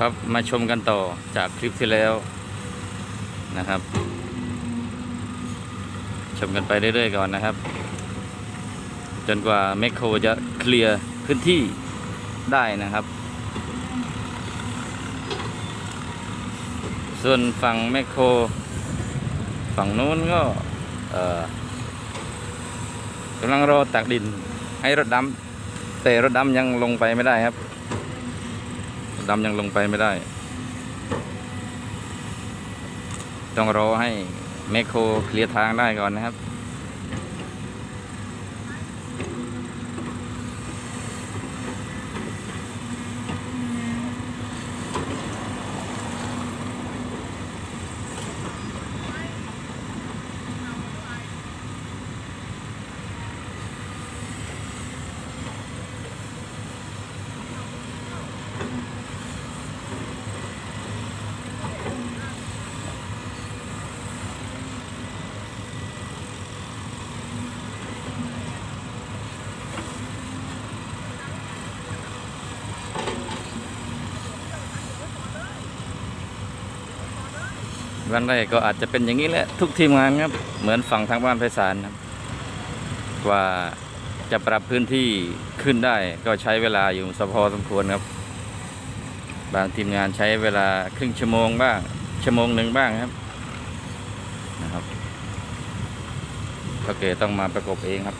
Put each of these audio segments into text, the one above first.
ครับมาชมกันต่อจากคลิปที่แล้วนะครับ ชมกันไปเรื่อยๆก่อนนะครับ จนกว่าแมคโครจะเคลียร์พื้นที่ได้นะครับ ส่วนฝั่งแมคโครฝั่งนู้นก็กำลังรอตักดินให้รถดำแต่รถดำยังลงไปไม่ได้ครับ ดำยังลงไปไม่ได้ ต้องรอให้แมคโครเคลียร์ทางได้ก่อนนะครับ วันแรกก็อาจจะเป็นอย่างนี้แหละทุกทีมงานครับ เหมือนฝั่งทางบ้านไพศาลครับกว่าจะปรับพื้นที่ขึ้นได้ก็ใช้เวลาอยู่สพอสมควรครับ บางทีมงานใช้เวลาครึ่งชั่วโมงบ้าง ชั่วโมงหนึ่งบ้างครับนะครับก็เกต้องมาประกบเองครับ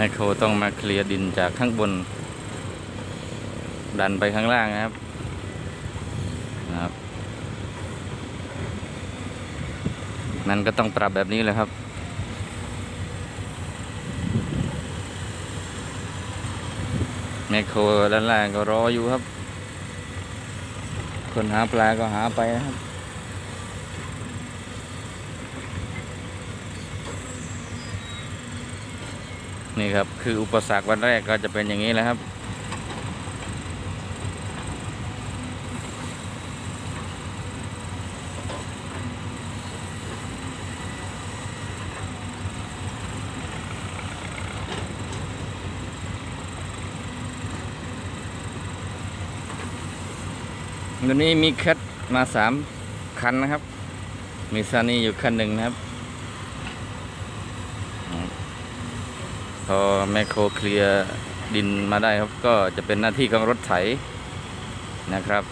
แมคโครต้องมาเคลียร์ดินจากข้างบน ดันไปข้างล่างนะครับนะครับ นั่นก็ต้องปรับแบบนี้เลยครับแมคโครด้านล่างก็รออยู่ครับ คนหาปลาก็หาไปนะครับ นี่ครับ คืออุปสรรควันแรกก็จะเป็นอย่างนี้แหละครับวันนี้มีแคทมาสามคันนะครับ มีซานี่อยู่คันหนึ่งนะครับ พอแมคโครเคลียร์ดินมาได้ครับ ก็จะเป็นหน้าที่ของรถไถนะครับ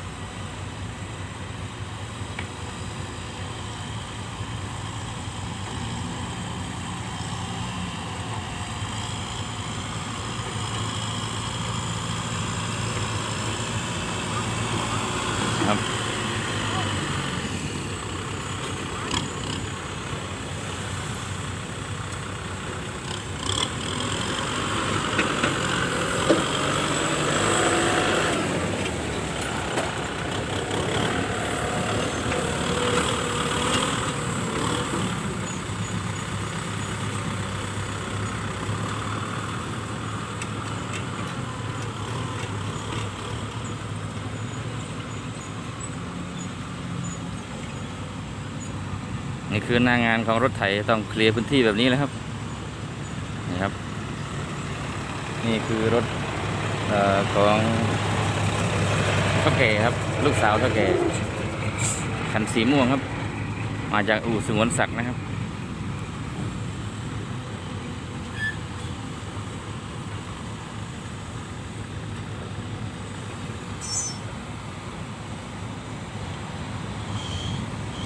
นี่คือหน้างานของรถไถต้องเคลียร์พื้นที่แบบนี้แล้วครับนี่ครับ นี่คือรถออของท่าแก่ครับ ลูกสาวท่าแก่คันสีม่วงครับ มาจากอู่สงวนศักดิ์นะครับ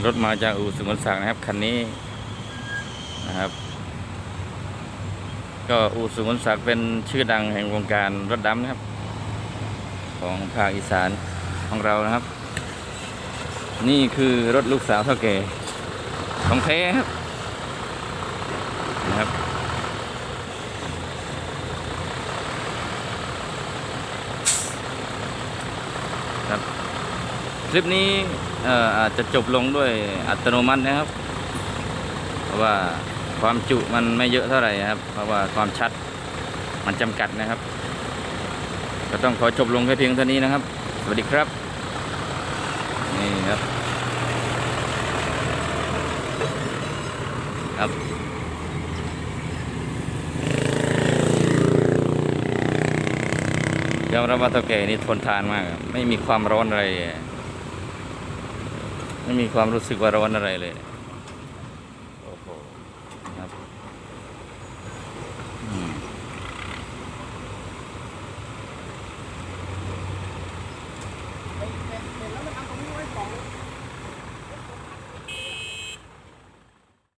รถมาจากอู่สงวนศักดิ์นะครับ คันนี้นะครับ ก็อู่สงวนศักดิ์เป็นชื่อดังแห่งวงการรถดำนะครับ ของภาคอีสานของเรานะครับ นี่คือรถลูกสาวเท่าแก่ของแท้ครับนะครับครับคลิปนี้ เอ่ออาจจะจบลงด้วยอัตโนมัตินะครับ เพราะว่าความจุมันไม่เยอะเท่าไหร่นะครับ เพราะว่าความชัดมันจำกัดนะครับ ก็ต้องขอจบลงแค่เพียงเท่านี้นะครับ สวัสดีครับ นี่ครับครับยอมรับว่าเท่าแก่นี่ทนทานมาก ไม่มีความร้อนอะไร ไม่มีความรู้สึกว่าร้อนอะไรเลย